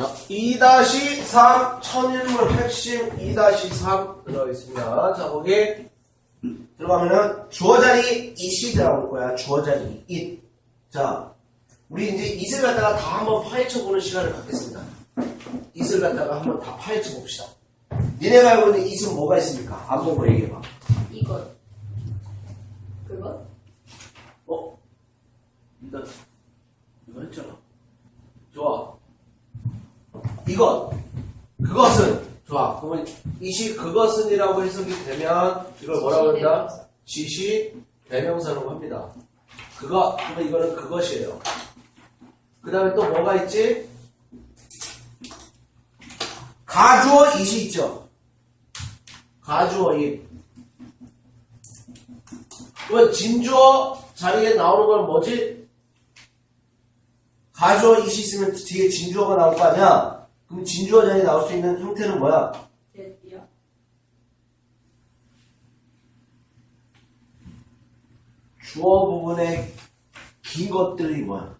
자, 2-3 천일물 핵심 2-3 들어가겠습니다. 자, 거기 들어가면은 주어 자리 it이 들어올 거야. 주어 자리 it. 자, 우리 이제 it을 갖다가 다 한번 파헤쳐 보는 시간을 갖겠습니다. it을 갖다가 한번 다 파헤쳐 봅시다. 니네가 알고 있는 it은 뭐가 있습니까? 안 보고 얘기해봐. 이것. 그것? 어? 일단 이거 했잖아. 좋아. 이것. 그것은 좋아. 그러면 이시 그것은이라고 해석이 되면 이걸 뭐라고 한다? 지시 대명사라고 합니다. 그것. 그러면 이거는 그것이에요. 그 다음에 또 뭐가 있지? 가주어 이시 있죠? 가주어 이. 그러면 진주어 자리에 나오는 건 뭐지? 가주어 이시 있으면 뒤에 진주어가 나올 거 아니야? 그럼 진주어 자리에 나올 수 있는 형태는 뭐야? 대디야? 주어 부분에 긴 것들이 뭐야?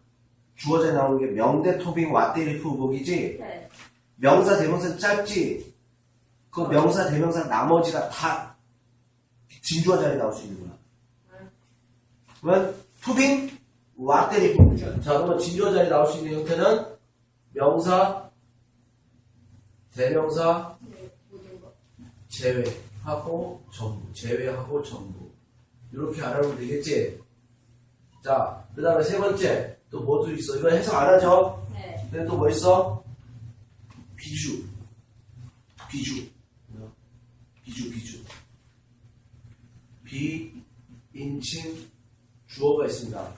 주어 자리에 나오는 게 명대, 토빙, 왓대리프, 복이지? 네. 명사, 대명사 짧지? 그 명사, 대명사 나머지가 다 진주어 자리에 나올 수 있는 거야. 그러면 투빙 왓대리 포지션. 자 그러면 진주어 자리에 나올 수 있는 형태는 명사, 대명사, 네. 제외하고 전부, 제외하고 전부. 이렇게 알아보면 되겠지? 자, 그 다음에 세 번째, 또 뭐도 있어? 이거 해석 안 하죠? 네. 근데 또 뭐 있어? 비주. 비주. 비주, 비주. 비인칭 주어가 있습니다.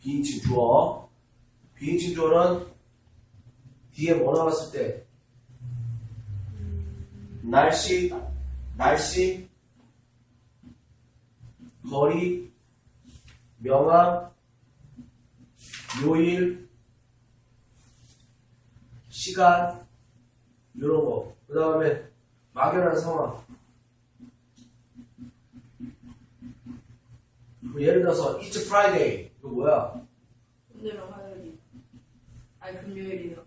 비인칭 주어. 비인칭 주어는 뒤에 뭐 나왔을 때 날씨, 날씨, 거리, 명함, 요일, 시간, 이런 거. 그 다음에 막연한 상황. 뭐 예를 들어서 It's Friday. 이거 뭐야? 오늘은 화요일이. 아니 금요일이요.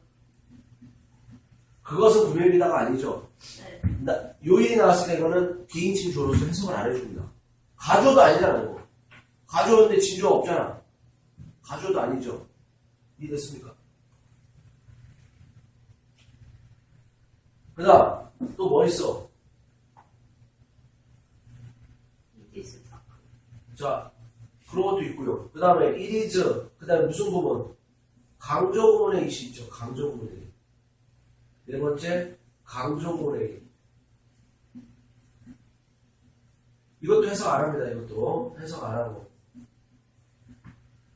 그것은 금요일이다가 아니죠. 네. 나- 요일이 나왔을 때 이거는 비인칭 조로서 해석을 안 해줍니다. 가조도 아니잖아, 이거. 가조인데 진조가 없잖아. 가조도 아니죠. 이해됐습니까? 그 다음, 또 뭐 있어? 자, 그런 것도 있고요. 그 다음에 it is, 그 다음에 무슨 부분? 강조 구문의 이시 있죠. 강조 구문의 이. 네 번째, 강조 구문의 이. 이것도 해석 안 합니다. 이것도 해석 안 하고.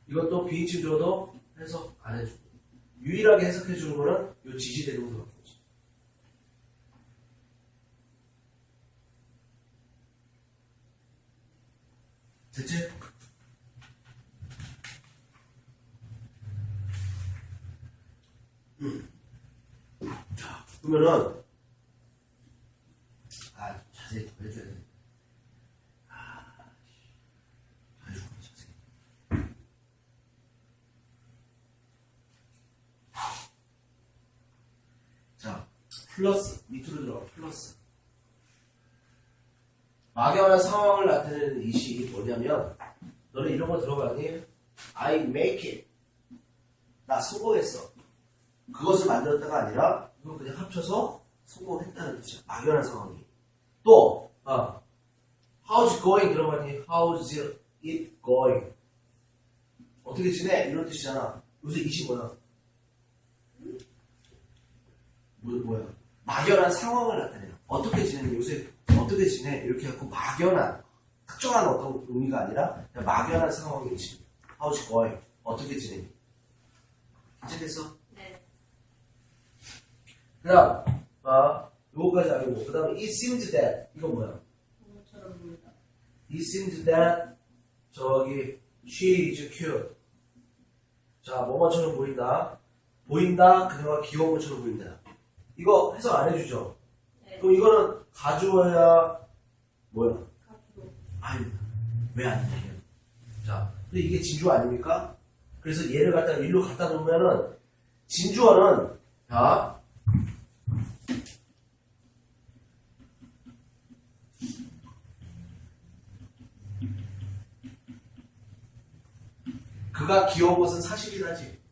이것도 비인칭 줘도 해석 안 해주고. 유일하게 해석해 주는 거는 이 지지대명사밖에 없어. 됐지? 자, 그러면은 아 자세히 더 해줘야 돼. 아, 더 해주고 자세히. 자, 플러스 밑으로 들어가 플러스. 막연한 상황을 나타내는 이시 뭐냐면 너는 이런 거 들어봤니? I make it. 나 성공했어. 그것을 만들었다가 아니라 이건 그냥 합쳐서 성공했다는 뜻이야. 막연한 상황이. 또 아, How's going? 들어봤니? How's it going? 어떻게 지내? 이런 뜻이잖아. 요새 이시 뭐야? 뭐, 뭐야? 막연한 상황을 나타내요. 어떻게 지내니? 요새 어떻게 지내? 이렇게 해갖고 막연한 특정한 어떤 의미가 아니라 그냥 막연한 상황이 있습니다. How's going? 어떻게 지내니? 이해됐어? 네. 그 다음, 아, 요거까지 알고, 그 다음에 it seems that, 이건 뭐야? 모모처럼 보인다. it seems that, 저기, she is cute. 자, 뭐뭐처럼 보인다. 보인다, 그녀가 귀여운 것처럼 보인다. 이거 해석 안 해주죠? 네. 그럼 이거는 가져와야 뭐야? 아니, 왜안 되냐? 자, 근데 이게 진주 아닙니까? 그래서 얘를 갖다 일로 갖다 놓으면은 진주어는 자 그가 귀여운 것은 사실이라지.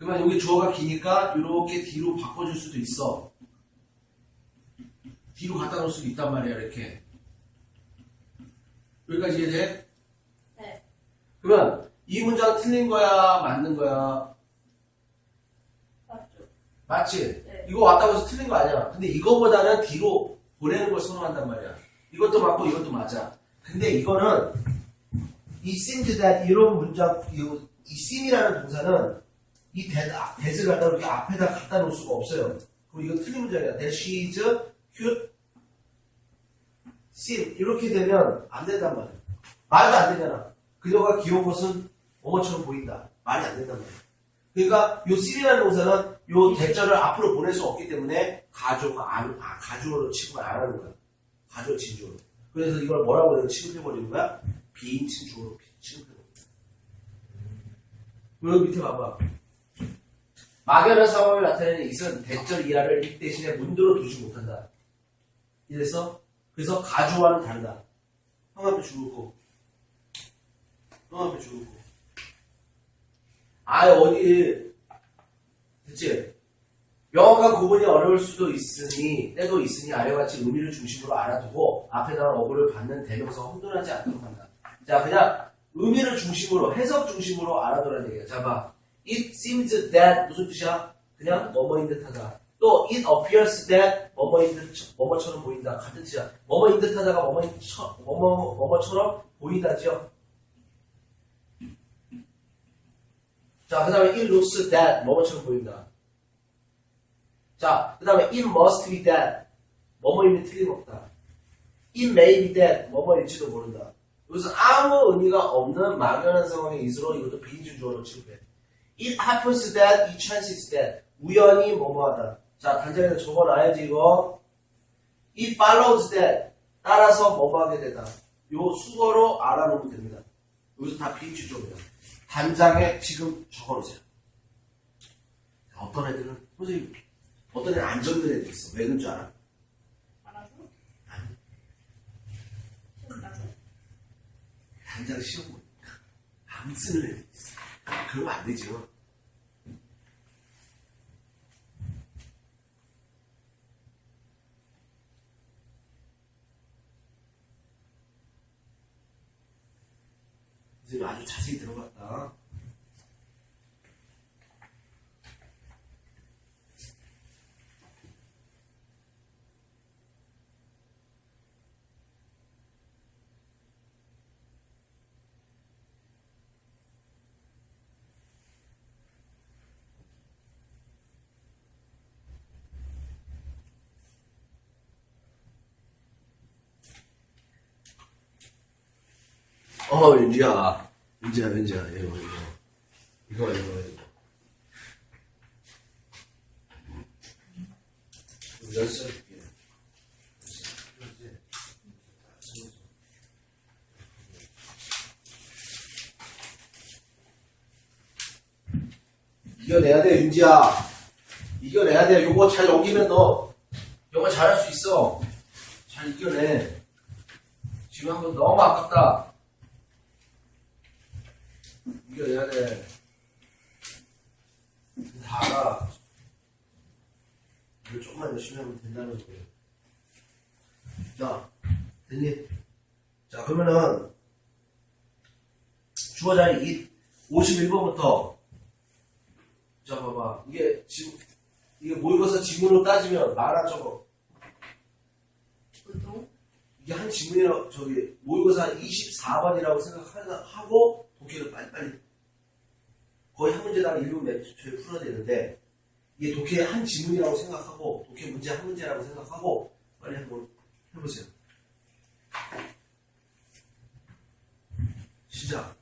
네. 그러면 여기 주어가 기니까 이렇게 뒤로 바꿔줄 수도 있어. 뒤로 갖다 놓을 수도 있단 말이야, 이렇게. 여기까지 이해돼? 네. 그러면 이 문장 틀린 거야, 맞는 거야? 맞죠. 맞지? 네. 이거 왔다고 해서 틀린 거 아니야. 근데 이거보다는 뒤로 보내는 걸 선호한단 말이야. 이것도 맞고 이것도 맞아. 근데 이거는 이 seemed that 이런 문장, 이, 이 seem이라는 동사는 이 that, that을 갖다 이렇게 앞에다 갖다 놓을 수가 없어요. 그럼 이거 틀린 문장이야. That she is cute, seem 이렇게 되면 안 된단 말이야. 말도 안 되잖아. 그녀가 귀여운 것은 뭐뭐처럼 보인다. 말이 안 된단 말이야. 그러니까 요 seem이라는 동사는 요 대절을 앞으로 보낼 수 없기 때문에 가조가 안, 아, 가조로 취급을 안 하는 거야. 가조 진주로. 그래서 이걸 뭐라고 그래요? 취급해 버리는 거야? 비인 친주로 취급해 버리는 거야. 여기 밑에 봐봐. 막연한 상황을 나타내는 이것은 대절 이하를 이 대신에 문도로 두지 못한다. 이래서 그래서 가조와는 다르다. 형 앞에 죽었고 형 앞에 죽었고 아 어디 그치? 명확한 구분이 어려울 수도 있으니 때도 있으니 아래와 같이 의미를 중심으로 알아두고 앞에다가 어구를 받는 대명사가 혼돈하지 않도록 한다. 자 그냥 의미를 중심으로 해석 중심으로 알아두라는 얘기야. 자 봐. It seems that 무슨 뜻이야? 그냥 뭐뭐인 듯하다. 또 it appears that 뭐뭐인 듯 뭐뭐처럼 보인다. 같은 뜻이야. 뭐뭐인 듯하다가 뭐뭐인 처, 뭐뭐 뭐뭐처럼 보인다죠. 자, 그 다음에 it looks that 뭐뭐처럼 보인다. 자, 그 다음에 it must be that 뭐뭐임이 틀림없다. it may be that 뭐뭐일지도 모른다. 여기서 아무 의미가 없는 막연한 상황의 있으로 이것도 비인준 주어로 취급해. It happens that, it chances that 우연히 뭐뭐하다. 자, 단장에서 적어놔야지 이거. it follows that 따라서 뭐뭐하게 되다. 요 수거로 알아놓으면 됩니다. 여기서 다 비인준 주어입니다. 단장에 지금 적어놓으세요. 어떤 애들은, 선생님, 어떤 애는 안 적는 애들 있어. 왜 그런 줄 알아? 알아서? 아니. 단장 시험 보니까 안 쓰는 애들 있어. 그러면 안 되죠. 선생님 아주 자세히 들어갔다. 어, 윤지야. 윤지야, 윤지야. 이거, 이거. 이거, 이거, 이거. 연습할게. 이겨내야 돼, 윤지야. 이겨내야 돼. 요거 잘 넘기면 너, 요거 잘할 수 있어. 잘 이겨내. 지금 한 번 너무 아깝다. 다 알아. 이걸 조금만 열심히 하면 된다는 거예요. 자, 됐니? 자, 그러면은, 주어 자리 이 51번부터, 자, 봐봐. 이게 지금, 이게 모의고사 지문으로 따지면 말한 저거. 보통? 이게 한 지문이라고, 저기, 모의고사 24번이라고 생각하고, 독해를 빨리빨리. 거의 한 문제당 1분 몇 초에 풀어야 되는데, 이게 독해의 한 지문이라고 생각하고 독해 문제 한 문제라고 생각하고 빨리 한번 해보세요. 시작.